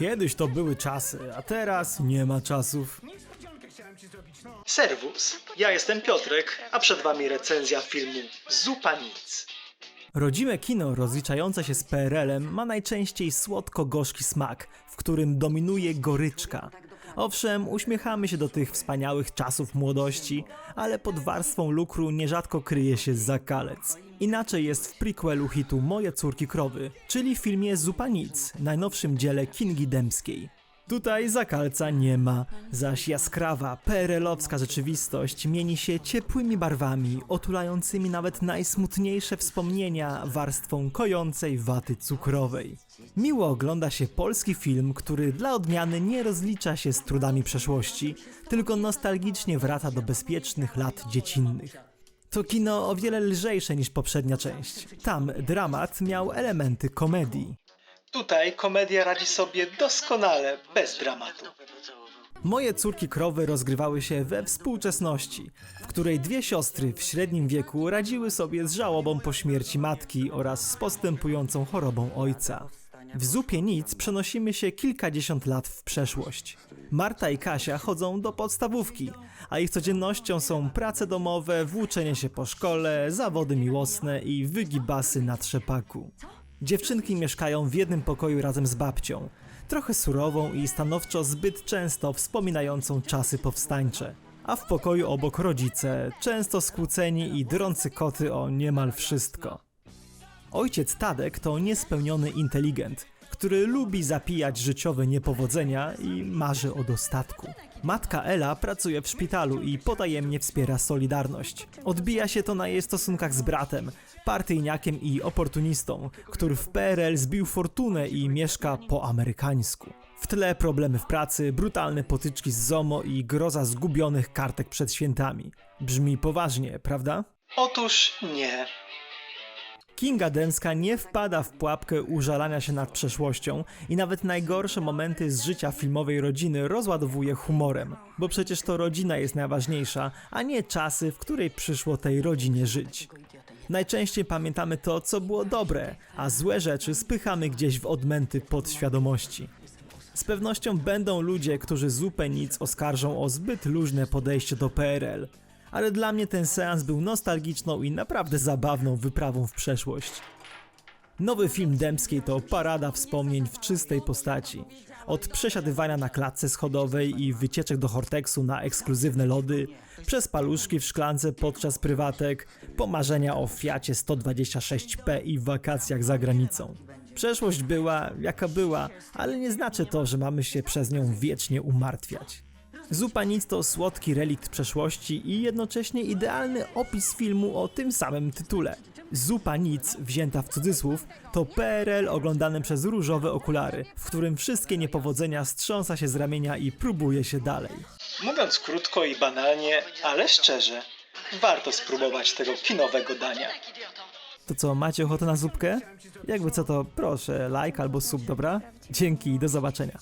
Kiedyś to były czasy, a teraz nie ma czasów. Serwus, ja jestem Piotrek, a przed wami recenzja filmu Zupa Nic. Rodzime kino rozliczające się z PRL-em ma najczęściej słodko-gorzki smak, w którym dominuje goryczka. Owszem, uśmiechamy się do tych wspaniałych czasów młodości, ale pod warstwą lukru nierzadko kryje się zakalec. Inaczej jest w prequelu hitu Moje córki krowy, czyli w filmie Zupa Nic, najnowszym dziele Kingi Dębskiej. Tutaj zakalca nie ma, zaś jaskrawa, PRL-owska rzeczywistość mieni się ciepłymi barwami, otulającymi nawet najsmutniejsze wspomnienia warstwą kojącej waty cukrowej. Miło ogląda się polski film, który dla odmiany nie rozlicza się z trudami przeszłości, tylko nostalgicznie wraca do bezpiecznych lat dziecinnych. To kino o wiele lżejsze niż poprzednia część. Tam dramat miał elementy komedii. Tutaj komedia radzi sobie doskonale, bez dramatu. Moje córki krowy rozgrywały się we współczesności, w której dwie siostry w średnim wieku radziły sobie z żałobą po śmierci matki oraz z postępującą chorobą ojca. W zupie nic przenosimy się kilkadziesiąt lat w przeszłość. Marta i Kasia chodzą do podstawówki, a ich codziennością są prace domowe, włóczenie się po szkole, zawody miłosne i wygibasy na trzepaku. Dziewczynki mieszkają w jednym pokoju razem z babcią, trochę surową i stanowczo zbyt często wspominającą czasy powstańcze. A w pokoju obok rodzice, często skłóceni i drący koty o niemal wszystko. Ojciec Tadek to niespełniony inteligent, który lubi zapijać życiowe niepowodzenia i marzy o dostatku. Matka Ela pracuje w szpitalu i potajemnie wspiera Solidarność. Odbija się to na jej stosunkach z bratem, partyjniakiem i oportunistą, który w PRL zbił fortunę i mieszka po amerykańsku. W tle problemy w pracy, brutalne potyczki z ZOMO i groza zgubionych kartek przed świętami. Brzmi poważnie, prawda? Otóż nie. Kinga Dęska nie wpada w pułapkę użalania się nad przeszłością i nawet najgorsze momenty z życia filmowej rodziny rozładowuje humorem, bo przecież to rodzina jest najważniejsza, a nie czasy, w której przyszło tej rodzinie żyć. Najczęściej pamiętamy to, co było dobre, a złe rzeczy spychamy gdzieś w odmęty podświadomości. Z pewnością będą ludzie, którzy zupę nic oskarżą o zbyt luźne podejście do PRL, ale dla mnie ten seans był nostalgiczną i naprawdę zabawną wyprawą w przeszłość. Nowy film Dębskiej to parada wspomnień w czystej postaci. Od przesiadywania na klatce schodowej i wycieczek do Horteksu na ekskluzywne lody, przez paluszki w szklance podczas prywatek, po marzenia o Fiacie 126P i wakacjach za granicą. Przeszłość była, jaka była, ale nie znaczy to, że mamy się przez nią wiecznie umartwiać. Zupa nic to słodki relikt przeszłości i jednocześnie idealny opis filmu o tym samym tytule. Zupa nic, wzięta w cudzysłów, to PRL oglądany przez różowe okulary, w którym wszystkie niepowodzenia strząsa się z ramienia i próbuje się dalej. Mówiąc krótko i banalnie, ale szczerze, warto spróbować tego kinowego dania. To co, macie ochotę na zupkę? Jakby co to, proszę, like albo sub, dobra? Dzięki i do zobaczenia.